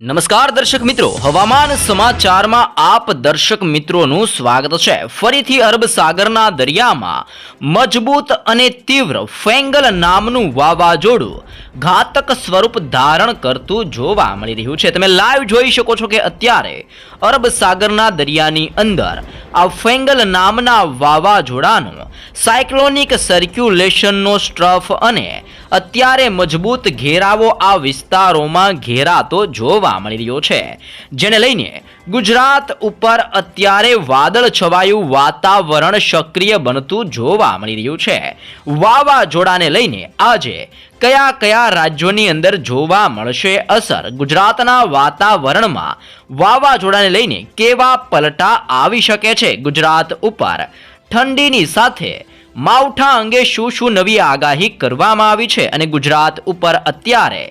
નમસ્કાર દર્શક મિત્રો, હવામાન સમાચારમાં આપ દર્શક મિત્રોનું સ્વાગત છે. ફરીથી અરબ સાગરના દરિયામાં મજબૂત અને તીવ્ર ફેંગલ નામનું વાવાઝોડું ઘાતક સ્વરૂપ ધારણ કરતું જોવા મળી રહ્યું છે. તમે લાઈવ જોઈ શકો છો કે અત્યારે અરબ સાગરના દરિયાની અંદર આ ફેંગલ નામના વાવાઝોડાનું સાયક્લોનિક સર્ક્યુલેશનનો સ્ટ્રફ અને અત્યારે મજબૂત ઘેરાવો આ વિસ્તારોમાં ઘેરાતો જોવા મળી રહ્યો છે. જેને લઈને ગુજરાત ઉપર અત્યારે વાદળ છવાયું વાતાવરણ સક્રિય બનતું જોવા મળી રહ્યું છે. વાવાઝોડાને લઈને આજે કયા કયા રાજ્યોની અંદર જોવા મળશે અસર? ગુજરાતના વાતાવરણમાં વાવાઝોડાને લઈને કેવા પલટા આવી શકે છે ગુજરાત ઉપર? ઠંડીની સાથે માવઠા અંગે શું શું નવી આગાહી કરવામાં આવી છે અને ગુજરાત ઉપર અત્યારે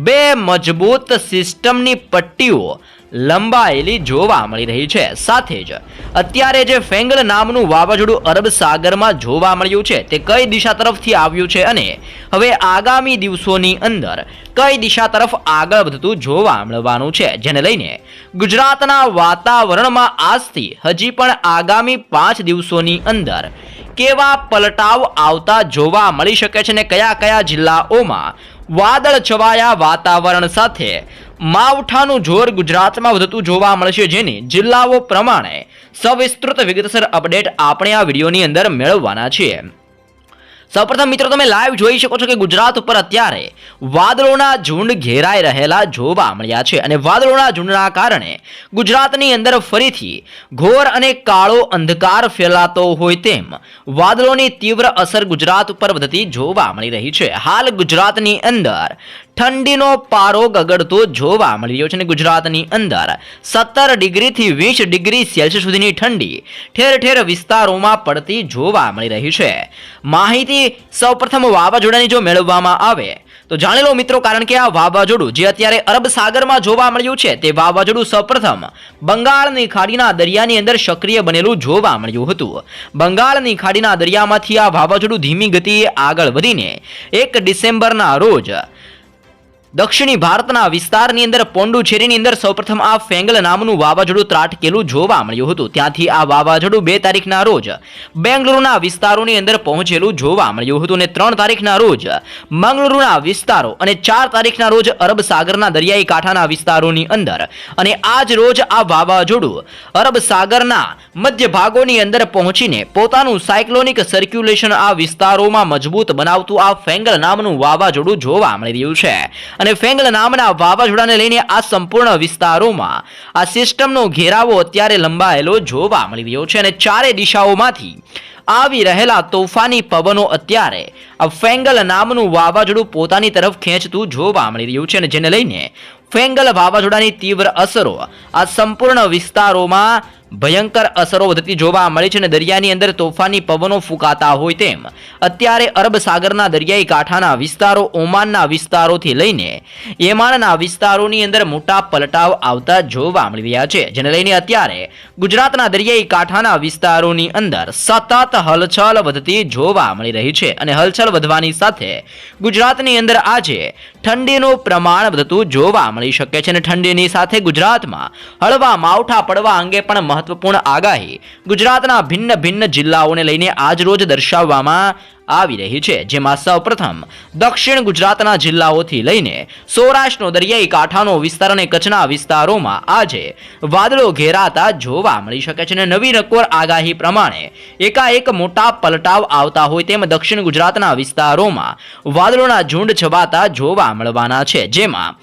બે મજબૂત સિસ્ટમની પટ્ટીઓ લંબાયેલી જોવા મળી રહી છે. સાથે જ અત્યારે જે ફેંગલ નામનું વાવાઝોડું અરબ સાગરમાં જોવા મળ્યું છે, તે કઈ દિશા તરફથી આવ્યું છે અને હવે આગામી દિવસોની અંદર કઈ દિશા તરફ આગળ વધતું જોવા મળવાનું છે, જેને લઈને ગુજરાતના વાતાવરણમાં આજથી હજી પણ આગામી પાંચ દિવસોની અંદર કેવા પલટાવ આવતા જોવા મળી શકે છે ને કયા કયા જિલ્લાઓમાં વાદળ છવાયા વાતાવરણ સાથે માવઠાનું જોર ગુજરાતમાં વધતું જોવા મળશે જેની જિલ્લાઓ પ્રમાણે સવિસ્તૃત વિગતસર અપડેટ આપણે આ વિડીયોની અંદર મેળવવાના છીએ. સૌપ્રથમ મિત્રો, તમે લાઈવ જોઈ શકો છો કે ગુજરાત ઉપર અત્યારે વાદળોના ઝુંડ ઘેરાઈ રહેલા જોવા મળ્યા છે અને વાદળોના ઝુંડના કારણે ગુજરાતની અંદર ફરીથી ઘોર અને કાળો અંધકાર ફેલાતો હોય તેમ વાદળોની તીવ્ર અસર ગુજરાત ઉપર વધતી જોવા મળી રહી છે. હાલ ગુજરાતની અંદર ઠંડીનો પારો ગગડતો જોવા મળી રહ્યો છે અને ગુજરાતની અંદર સત્તર ડિગ્રીથી વીસ ડિગ્રી સેલ્સિયસ સુધીની ઠંડી ઠેર ઠેર વિસ્તારોમાં પડતી જોવા મળી રહી છે. માહિતી સૌપ્રથમ વાવાઝોડાની જો મેળવવામાં આવે, તો જાણી લો મિત્રો, કારણ કે આ વાવાઝોડું જે અત્યારે અરબ સાગરમાં જોવા મળ્યું છે, તે વાવાઝોડું સૌપ્રથમ બંગાળની ખાડીના દરિયાની અંદર સક્રિય બનેલું જોવા મળ્યું હતું. બંગાળની ખાડીના દરિયામાંથી આ વાવાઝોડું ધીમી ગતિએ આગળ વધીને એક ડિસેમ્બરના રોજ દક્ષિણી ભારતના વિસ્તારની અંદર પોંડુચેરીની અંદર સૌપ્રથમ આ ફેંગલ નામનું વાવાઝોડું ત્રાટકેલું જોવા મળ્યું હતું. ત્યાંથી આ વાવાઝોડું બે તારીખના રોજ બેંગલુરુના વિસ્તારોની અંદર પહોંચેલું જોવા મળ્યું હતું અને ત્રણ તારીખના રોજ મંગલુરુના વિસ્તારો અને ચાર તારીખના રોજ અરબ સાગરના દરિયાઈ કાંઠાના વિસ્તારોની અંદર અને આજ રોજ આ વાવાઝોડું અરબ સાગરના મધ્ય ભાગોની અંદર પહોંચીને પોતાનું સાયક્લોનિક સર્ક્યુલેશન આ વિસ્તારોમાં મજબૂત બનાવતું આ ફેંગલ નામનું વાવાઝોડું જોવા મળી રહ્યું છે. અને ફેંગલ નામના વાવાઝોડાને લઈને આ સંપૂર્ણ વિસ્તારોમાં આ સિસ્ટમનો ઘેરાવો અત્યારે લંબાયેલો જોવા મળી રહ્યો છે અને ચારે દિશાઓમાંથી આવી રહેલા તોફાની પવનો અત્યારે આ ફેંગલ નામનું વાવાઝોડું પોતાની તરફ ખેંચતું જોવા મળી રહ્યું છે અને જેને લઈને ફેંગલ વાવાઝોડાની તીવ્ર અસરો આ સંપૂર્ણ વિસ્તારોમાં ભયંકર અસરો વધતી જોવા મળી છે અને દરિયાની અંદર તોફાની પવનો ફૂંકાતા હોય તેમ. અત્યારે અરબ સાગરના દરિયાઈ કાંઠાના વિસ્તારો ઓમાનના વિસ્તારોથી લઈને યમાનના વિસ્તારોની અંદર મોટા પલટાવ આવતા જોવા મળી રહ્યા છે. જેને લઈને અત્યારે ગુજરાતના દરિયાઈ કાંઠાના વિસ્તારોની અંદર સતત હલચલ વધતી જોવા મળી રહી છે અને હલચલ વધવાની સાથે ગુજરાતની અંદર આજે ઠંડીનું પ્રમાણ વધતું જોવા મળી શકે છે અને ઠંડીની સાથે ગુજરાતમાં હળવા માવઠા પડવા અંગે પણ મહત્વપૂર્ણ આગાહી ગુજરાતના ભિન્ન ભિન્ન જિલ્લાઓને લઈને આજરોજ દર્શાવવામાં આવી રહી છે, જેમાં સૌપ્રથમ દક્ષિણ ગુજરાતના જિલ્લાઓથી લઈને સૌરાષ્ટ્રનો દરિયાઈ કાંઠાનો વિસ્તાર અને કચ્છના વિસ્તારોમાં આજે વાદળો ઘેરાતા જોવા મળી શકે છે અને નવી નકોર આગાહી પ્રમાણે એકાએક મોટા પલટાવ આવતા હોય તેમ દક્ષિણ ગુજરાતના વિસ્તારોમાં વાદળોના ઝુંડ છવાતા જોવા મળવાના છે, જેમાં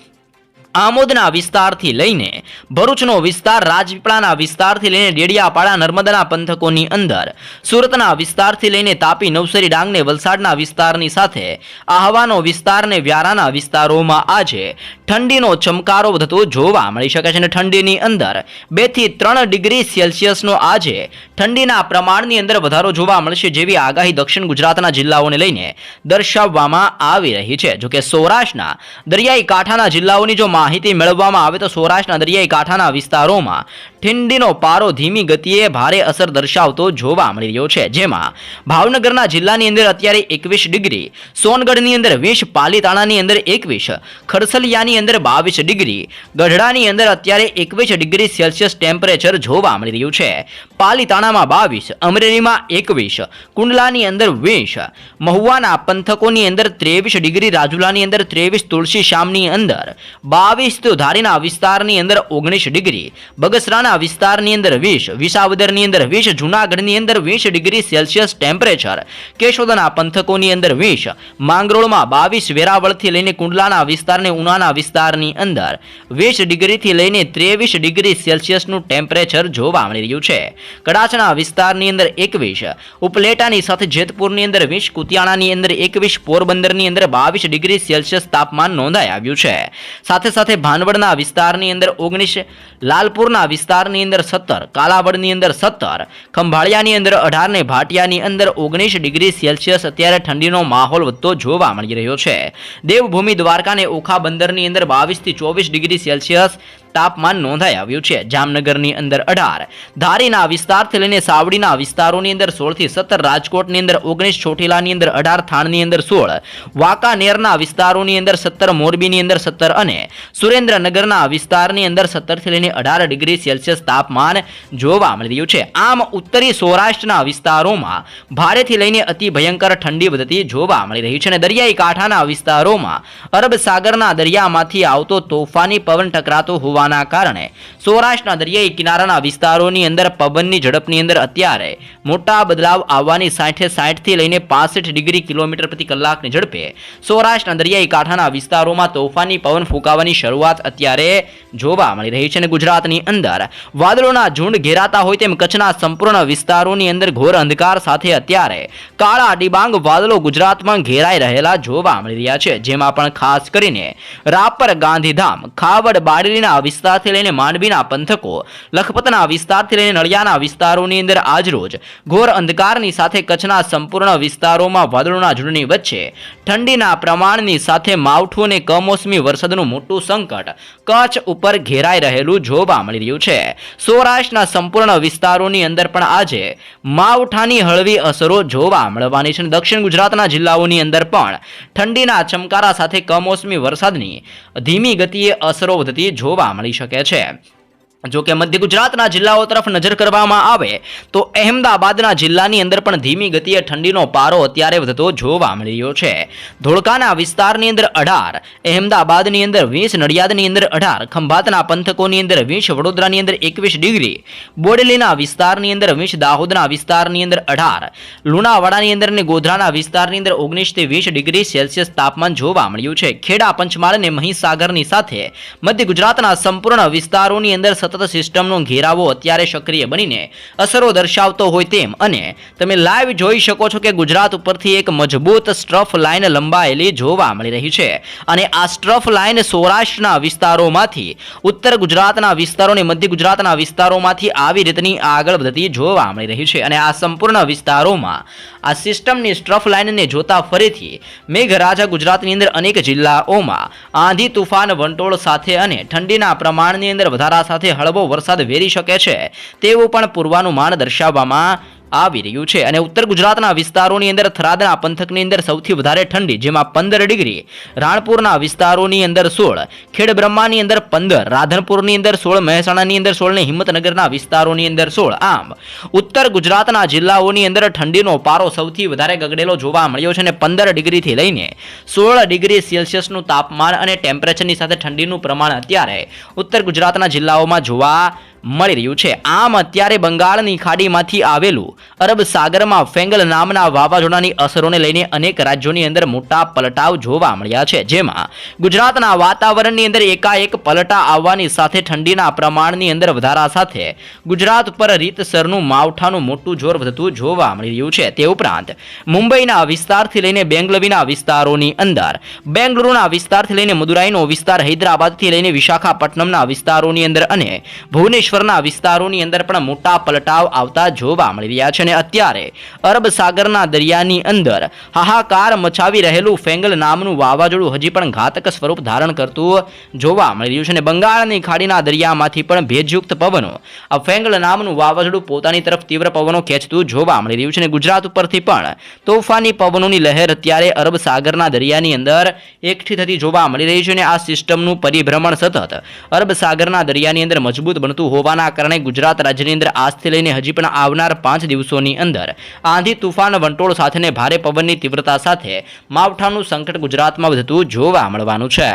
આમોદના વિસ્તારથી લઈને ભરૂચનો વિસ્તાર, રાજપીપળાના વિસ્તારથી લઈને ડેડિયાપાડા, નર્મદાના પંથકોની અંદર, સુરતના વિસ્તારથી લઈને તાપી, નવસરી, ડાંગને, વલસાડના વિસ્તારની સાથે, આહવાનો વિસ્તારને વ્યારાના વિસ્તારોમાં આજે ઠંડીનો ચમકારો વધતો જોવા મળી શકે છે અને ઠંડીની અંદર બેથી ત્રણ ડિગ્રી સેલ્સિયસનો આજે ઠંડીના પ્રમાણની અંદર વધારો જોવા મળશે જેવી આગાહી દક્ષિણ ગુજરાતના જિલ્લાઓને લઈને દર્શાવવામાં આવી રહી છે. જોકે સૌરાષ્ટ્રના દરિયાઈ કાંઠાના જિલ્લાઓની જો માહિતી મેળવવામાં આવે તો સૌરાષ્ટ્રના દરિયાઈ કાંઠાના વિસ્તારોમાં ઠંડીનો પારો ધીમી ગતિએ ભારે અસર દર્શાવતો જોવા મળી રહ્યો છે. જેમાં ભાવનગરના જિલ્લાની અંદર અત્યારે એકવીસ ડિગ્રી, સોનગઢની અંદર વીસ, પાલીતાણાની અંદર એકવીસ, ખરસલિયાની અંદર બાવીસ ડિગ્રી, ગઢડાની અંદર અત્યારે એકવીસ ડિગ્રી સેલ્સિયસ ટેમ્પરેચર જોવા મળી રહ્યું છે. પાલીતાણામાં બાવીસ, અમરેલીમાં એકવીસ, કુંડલાની અંદર વીસ, મહુવાના પંથકોની અંદર ત્રેવીસ ડિગ્રી, રાજુલાની અંદર ત્રેવીસ, તુલસી શામની અંદર બાવીસ, તો ધારીના વિસ્તારની અંદર ઓગણીસ ડિગ્રી, બગસરાના વિસ્તારની અંદર વીસ, વિસાવદરની અંદર વીસ, જૂનાગઢની અંદર વીસ ડિગ્રી સેલ્સિયસ ટેમ્પરેચર. કેશોદના પંથકોની અંદર વીસ, માંગરોળમાં બાવીસ વેરાવળથી લઈને કુંડલાના વિસ્તારને ઉનાના વિસ્તારની અંદર. વીસ ડિગ્રીથી લઈને ત્રેવીસ ડિગ્રી સેલ્સિયસનું ટેમ્પરેચર જોવા મળી રહ્યું છે. કડાચના વિસ્તારની અંદર એકવીસ, ઉપલેટાની સાથે જેતપુરની અંદર વીસ, કુતિયાણાની અંદર એકવીસ, પોરબંદરની અંદર બાવીસ ડિગ્રી સેલ્સિયસ તાપમાન નોંધાઈ આવ્યું છે. સાથે સાથે ભાનવડના વિસ્તારની અંદર ઓગણીસ, લાલપુરના વિસ્તારની અંદર સત્તર કાલાવડની અંદર સત્તર, ખંભાળિયાની અંદર અઢાર ને ભાટિયાની અંદર ઓગણીસ ડિગ્રી સેલ્સિયસ અત્યારે ઠંડીનો માહોલ વધતો જોવા મળી રહ્યો છે. દેવભૂમિ દ્વારકા અને ઓખા બંદરની અંદર બાવીસથી ચોવીસ ડિગ્રી સેલ્સિયસ તાપમાન નોંધાઈ આવ્યું છે. જામનગરની અંદર અઢાર, ધારીના વિસ્તારથી લઈને સાવડીના વિસ્તારોની અંદર સોળથી સત્તર, રાજકોટની અંદર ઓગણીસ, ચોટીલાની અંદર અઢાર, થાણની અંદર સોળ, વાંકાનેરના વિસ્તારોની અંદર સત્તર, મોરબીની અંદર સત્તર અને સુરેન્દ્રનગરના વિસ્તારની અંદર સત્તરથી લઈને અઢાર ડિગ્રી સેલ્સિયસ તાપમાન જોવા મળી રહ્યું છે. આમ ઉત્તરી સૌરાષ્ટ્રના વિસ્તારોમાં ભારેથી લઈને અતિ ભયંકર ઠંડી વધતી જોવા મળી રહી છે અને દરિયાઈ કાંઠાના વિસ્તારોમાં અરબ સાગરના દરિયામાંથી આવતો તોફાની પવન ટકરાતો હોવાના કારણે સૌરાષ્ટ્રના દરિયાઈ કિનારાના વિસ્તારોની અંદર પવનની ઝડપની અંદર અત્યારે મોટા બદલાવ આવવાની સાઠે સાઠથી લઈને પાસઠ ડિગ્રી કિલોમીટર પ્રતિ કલાકની ઝડપે સૌરાષ્ટ્રના દરિયાઈ કાંઠાના વિસ્તારોમાં તોફાની પવન ફૂંકાવાની શરૂઆત અત્યારે જોવા મળી રહી છે અને ગુજરાતની અંદર વાદળોના ઝુંડ ઘેરાતા હોય તેમ કચ્છના સંપૂર્ણ વિસ્તારોની અંદર ઘોર અંધકાર સાથે અત્યારે કાળા ડિબાંગ વાદળો ગુજરાતમાં ઘેરાઈ રહેલા જોવા મળી રહ્યા છે. જેમાં પણ ખાસ કરીને રાપર, ગાંધીધામ, ખાવડ બારડીના વિસ્તારથી લઈને માંડવીના પંથકો, લખપતના વિસ્તારથી લઈને નળિયાના વિસ્તારોની અંદર આજરોજ ઘોર અંધકારની સાથે કચ્છના સંપૂર્ણ વિસ્તારોમાં વાદળોના ઝુંડની વચ્ચે, ઠંડીના પ્રમાણની સાથે માવઠું અને કમોસમી વરસાદનું મોટું સંકટ કચ્છ ઉપર ઘેરાઈ રહેલું જોવા મળી રહ્યું છે. સૌરાષ્ટ્રના સંપૂર્ણ વિસ્તારોની અંદર પણ આજે માવઠાની હળવી અસરો જોવા મળવાની છે. દક્ષિણ ગુજરાતના જિલ્લાઓની અંદર પણ ઠંડીના ચમકારા સાથે કમોસમી વરસાદની ધીમી ગતિએ અસરો વધતી જોવા મળી શકે છે. જો કે મધ્ય ગુજરાતના જિલ્લાઓ તરફ નજર કરવામાં આવે, તો અહેમદાબાદના જિલ્લાની અંદર પણ ધીમી ગતિએ ઠંડીનો પારો અત્યારે વધતો જોવા મળી રહ્યો છે. ધોળકાના વિસ્તારની અંદર અઢાર, અહેમદાબાદની અંદર વીસ, નડિયાદની અંદર અઢાર, ખંભાતના પંથકોની અંદર વીસ, વડોદરાની અંદર એકવીસ ડિગ્રી, બોડેલીના વિસ્તારની અંદર વીસ, દાહોદના વિસ્તારની અંદર અઢાર, લુણાવાડાની અંદર અને ગોધરાના વિસ્તારની અંદર ઓગણીસથી વીસ ડિગ્રી સેલ્સિયસ તાપમાન જોવા મળ્યું છે. ખેડા, પંચમહાલ અને મહીસાગરની સાથે મધ્ય ગુજરાતના સંપૂર્ણ વિસ્તારોની અંદર સતત સિસ્ટમનો ઘેરાવો અત્યારે સક્રિય બનીને અસરો દર્શાવતો હોય તેમ અને તમે લાઈવ જોઈ શકો છો કે ગુજરાત ઉપરથી એક મજબૂત સ્ટ્રફ લાઇન લંબાયેલી જોવા મળી રહી છે અને આ સ્ટ્રફ લાઇન સૌરાષ્ટ્રના વિસ્તારોમાંથી ઉત્તર ગુજરાતના વિસ્તારો અને મધ્ય ગુજરાતના વિસ્તારોમાંથી આવી રીતની આગળ વધતી જોવા મળી રહી છે અને આ સંપૂર્ણ વિસ્તારોમાં આ સિસ્ટમની સ્ટ્રફ લાઇનને જોતા ફરીથી મેઘરાજા ગુજરાતની અંદર અનેક જિલ્લાઓમાં આંધી તુફાન વંટોળ સાથે અને ઠંડીના પ્રમાણની અંદર વધારા સાથે હળવો વરસાદ વેરી શકે છે તેવું પણ પૂર્વાનુમાન દર્શાવવામાં આવી રહ્યું છે અને ઉત્તર ગુજરાતના વિસ્તારોની અંદર થરાદના પંથકની અંદર સૌથી વધારે ઠંડી, જેમાં પંદર ડિગ્રી, રાણપુરના વિસ્તારોની અંદર સોળ, ખેડબ્રહ્માની અંદર પંદર, રાધનપુરની અંદર સોળ, મહેસાણાની અંદર સોળ ને હિંમતનગરના વિસ્તારોની અંદર સોળ. આમ, ઉત્તર ગુજરાતના જિલ્લાઓની અંદર ઠંડીનો પારો સૌથી વધારે ગગડેલો જોવા મળ્યો છે અને પંદર ડિગ્રીથી લઈને સોળ ડિગ્રી સેલ્સિયસનું તાપમાન અને ટેમ્પરેચરની સાથે ઠંડીનું પ્રમાણ અત્યારે ઉત્તર ગુજરાતના જિલ્લાઓમાં જોવા મળી રહ્યું છે. આમ અત્યારે બંગાળની ખાડીમાંથી આવેલું અરબ સાગરમાં ફેંગલ નામના વાવાઝોડાની અસરોને લઈને અનેક રાજ્યોની અંદર મોટા પલટાવ જોવા મળ્યા છે. જેમાં ગુજરાતના વાતાવરણની અંદર એકાએક પલટા આવવાની સાથે ઠંડીના પ્રમાણની અંદર વધારા સાથે ગુજરાત પર રીતસરનું માવઠાનું મોટું જોર વધતું જોવા મળી રહ્યું છે. તે ઉપરાંત મુંબઈના વિસ્તારથી લઈને બેંગલવીના વિસ્તારોની અંદર, બેંગલુરુના વિસ્તારથી લઈને મદુરાઈનો વિસ્તાર, હૈદરાબાદથી લઈને વિશાખાપટ્ટનમના વિસ્તારોની અંદર અને ભુવનેશ્વર અંકલેશ્વરના વિસ્તારોની અંદર પણ મોટા પલટાવ આવતા જોવા મળી રહ્યા છે અને અત્યારે અરબ સાગરના દરિયાની અંદર હાહાકાર મચાવી રહેલું ફેંગલ નામનું વાવાઝોડું હજી પણ ઘાતક સ્વરૂપ ધારણ કરતું જોવા મળી રહ્યું છે અને બંગાળની ખાડીના દરિયામાંથી પણ ભેજયુક્ત પવનો, આ ફેંગલ નામનું વાવાઝોડું પોતાની તરફ તીવ્ર પવનો ખેંચતું જોવા મળી રહ્યું છે અને ગુજરાત ઉપરથી પણ તોફાની પવનોની લહેર અત્યારે અરબ સાગરના દરિયાની અંદર એકઠી થતી જોવા મળી રહી છે અને આ સિસ્ટમનું પરિભ્રમણ સતત અરબ સાગરના દરિયાની અંદર મજબૂત બનતું હોવાના કારણે ગુજરાત રાજ્યની અંદર આજથી લઈને હજી પણ આવનાર પાંચ દિવસોની અંદર આંધી તુફાન વંટોળ સાથેને ભારે પવનની તીવ્રતા સાથે માવઠાનું સંકટ ગુજરાતમાં વધતું જોવા મળવાનું છે.